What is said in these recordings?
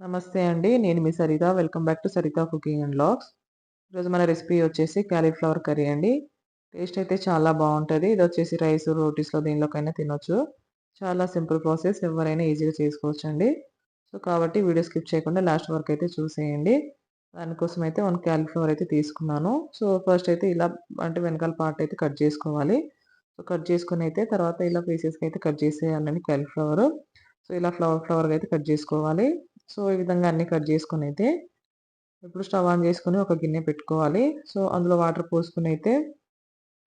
నమస్తే అండి. నేను మీ Saritha. Welcome back to Saritha cooking and logs ఈరోజు మన రెసిపీ వచ్చేసి క్యాలీఫ్లవర్ కర్రీ అండి. టేస్ట్ అయితే చాలా బాగుంటుంది ఇది వచ్చేసి రైస్, రోటీస్‌లో దీనిలోకైనా తినొచ్చు. చాలా సింపుల్ ప్రాసెస్. ఎవరైనా ఈజీగా చేసుకోవచ్చండి. సో, కాబట్టి వీడియో స్కిప్ చేయకుండా లాస్ట్ వరకు అయితే చూసేయండి. దానికోసం అయితే వన్ క్యాలీఫ్లవర్ అయితే తీసుకున్నాను. సో, ఫస్ట్ అయితే ఇలా అంటే వెనకాల పార్ట్ అయితే కట్ చేసుకోవాలి. సో, కట్ చేసుకుని అయితే తర్వాత ఇలా పీసెస్‌కి అయితే కట్ చేసేయాలండి క్యాలీఫ్లవర్ సో, ఇలా ఫ్లవర్ ఫ్లవర్‌గా అయితే కట్ చేసుకోవాలి. సో, ఈ విధంగా అన్నీ కట్ చేసుకుని అయితే ఇప్పుడు స్టవ్ ఆన్ చేసుకొని ఒక గిన్నె పెట్టుకోవాలి. సో, అందులో వాటర్ పోసుకుని అయితే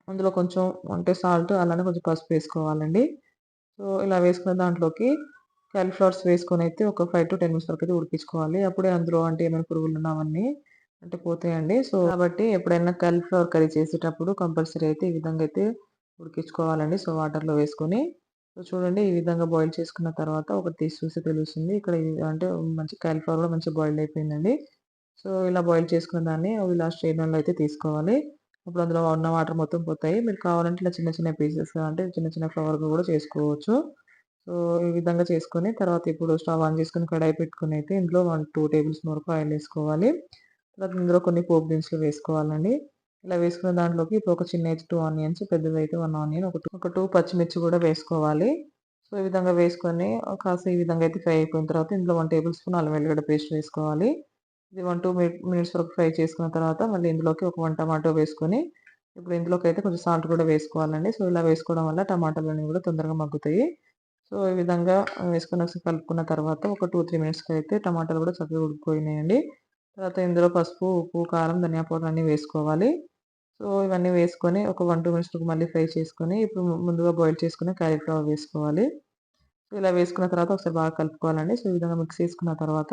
అందులో కొంచెం అంటే సాల్ట్ అలానే కొంచెం పసుపు వేసుకోవాలండి. సో, ఇలా వేసుకున్న దాంట్లోకి కాలీఫ్లవర్స్ వేసుకొని అయితే ఒక 5-10 మినిట్స్ వరకు అయితే ఉడికించుకోవాలి. అప్పుడే అందులో అంటే ఏమైనా పురుగులు ఉన్నావన్నీ అంటే పోతాయండి. సో, కాబట్టి ఎప్పుడైనా కాలీఫ్లవర్ కర్రీ చేసేటప్పుడు కంపల్సరీ అయితే ఈ విధంగా అయితే ఉడికించుకోవాలండి. సో, వాటర్‌లో వేసుకొని సో, చూడండి ఈ విధంగా బాయిల్ చేసుకున్న తర్వాత ఒకటి తీసి చూస్తే తెలుస్తుంది. ఇక్కడ అంటే మంచి కాలీఫ్లవర్ కూడా మంచి బాయిల్ అయిపోయిందండి. సో, ఇలా బాయిల్ చేసుకున్న దాన్ని ఇలా స్ట్రెయినర్‌లో అయితే తీసుకోవాలి. అప్పుడు అందులో ఉన్న వాటర్ మొత్తం పోతాయి. మీరు కావాలంటే ఇలా చిన్న చిన్న పీసెస్ అంటే చిన్న చిన్న ఫ్లవర్‌గా కూడా చేసుకోవచ్చు. సో, ఈ విధంగా చేసుకొని తర్వాత ఇప్పుడు స్టవ్ ఆన్ చేసుకుని కడాయి పెట్టుకుని అయితే ఇందులో 1, 2 టేబుల్ స్పూన్ వరకు ఆయిల్ వేసుకోవాలి. తర్వాత ఇందులో కొన్ని పోపు దినుసులు వేసుకోవాలండి. ఇలా వేసుకున్న దాంట్లోకి ఇప్పుడు ఒక చిన్నదైతే 2 ఆనియన్స్, పెద్దవైట్ వన్ ఆనియన్, ఒక టూ ఒక టూ పచ్చిమిర్చి కూడా వేసుకోవాలి. సో, ఈ విధంగా వేసుకొని కాస్త ఈ విధంగా అయితే ఫ్రై అయిపోయిన తర్వాత ఇందులో వన్ టేబుల్ స్పూన్ అల్లం వెల్లిగడ్డ పేస్ట్ వేసుకోవాలి. ఇది వన్ టూ మినిట్స్ వరకు ఫ్రై చేసుకున్న తర్వాత మళ్ళీ ఇందులోకి ఒక వన్ టమాటో వేసుకొని ఇప్పుడు ఇందులోకి అయితే కొంచెం సాల్ట్ కూడా వేసుకోవాలండి. సో, ఇలా వేసుకోవడం వల్ల టమాటాలన్నీ కూడా తొందరగా మగ్గుతాయి. సో, ఈ విధంగా వేసుకున్న ఒకసారి కలుపుకున్న తర్వాత ఒక 2, 3 మినిట్స్‌కి అయితే టమాటాలు కూడా చక్కగా ఉడికిపోయినాయండి. తర్వాత ఇందులో పసుపు, ఉప్పు, కారం, ధనియా పౌడర్ అన్నీ వేసుకోవాలి. సో, ఇవన్నీ వేసుకొని ఒక 1, 2 మినిట్స్ మళ్ళీ ఫ్రై చేసుకొని ఇప్పుడు ముందుగా బాయిల్ చేసుకుని కాలీఫ్లవర్ వేసుకోవాలి. సో, ఇలా వేసుకున్న తర్వాత ఒకసారి బాగా కలుపుకోవాలండి. సో, ఈ విధంగా మిక్స్ చేసుకున్న తర్వాత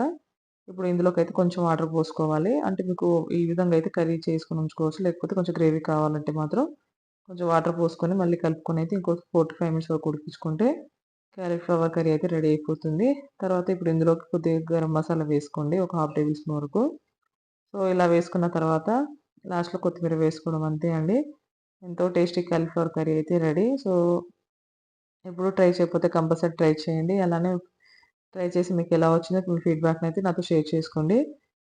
ఇప్పుడు ఇందులోకైతే కొంచెం వాటర్ పోసుకోవాలి. అంటే మీకు ఈ విధంగా అయితే కర్రీ చేసుకుని ఉంచుకోవచ్చు. లేకపోతే కొంచెం గ్రేవీ కావాలంటే మాత్రం కొంచెం వాటర్ పోసుకొని మళ్ళీ కలుపుకొని అయితే ఇంకో 4-5 మినిట్స్ వరకు ఉడికించుకుంటే క్యాలీఫ్లవర్ కర్రీ అయితే రెడీ అయిపోతుంది. తర్వాత ఇప్పుడు ఇందులోకి కొద్దిగా గరం మసాలా వేసుకోండి. ఒక హాఫ్ టేబుల్ స్పూన్ వరకు. సో, ఇలా వేసుకున్న తర్వాత లాస్ట్‌లో కొత్తిమీర వేసుకోవడం అంతే అండి. ఎంతో టేస్టీ కాలీఫ్లవర్ కర్రీ అయితే రెడీ. సో, ఎప్పుడు ట్రై చేయకపోతే కంపల్సరీ ట్రై చేయండి. అలానే ట్రై చేసి మీకు ఎలా వచ్చిందో మీ ఫీడ్‌బ్యాక్‌ని అయితే నాతో షేర్ చేసుకోండి.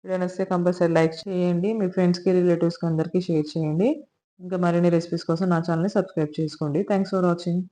వీడియో నచ్చితే కంపల్సరీ లైక్ చేయండి. మీ ఫ్రెండ్స్‌కి, రిలేటివ్స్‌కి అందరికీ షేర్ చేయండి. ఇంకా మరిన్ని రెసిపీస్ కోసం నా ఛానల్ని సబ్స్క్రైబ్ చేసుకోండి. Thanks for watching.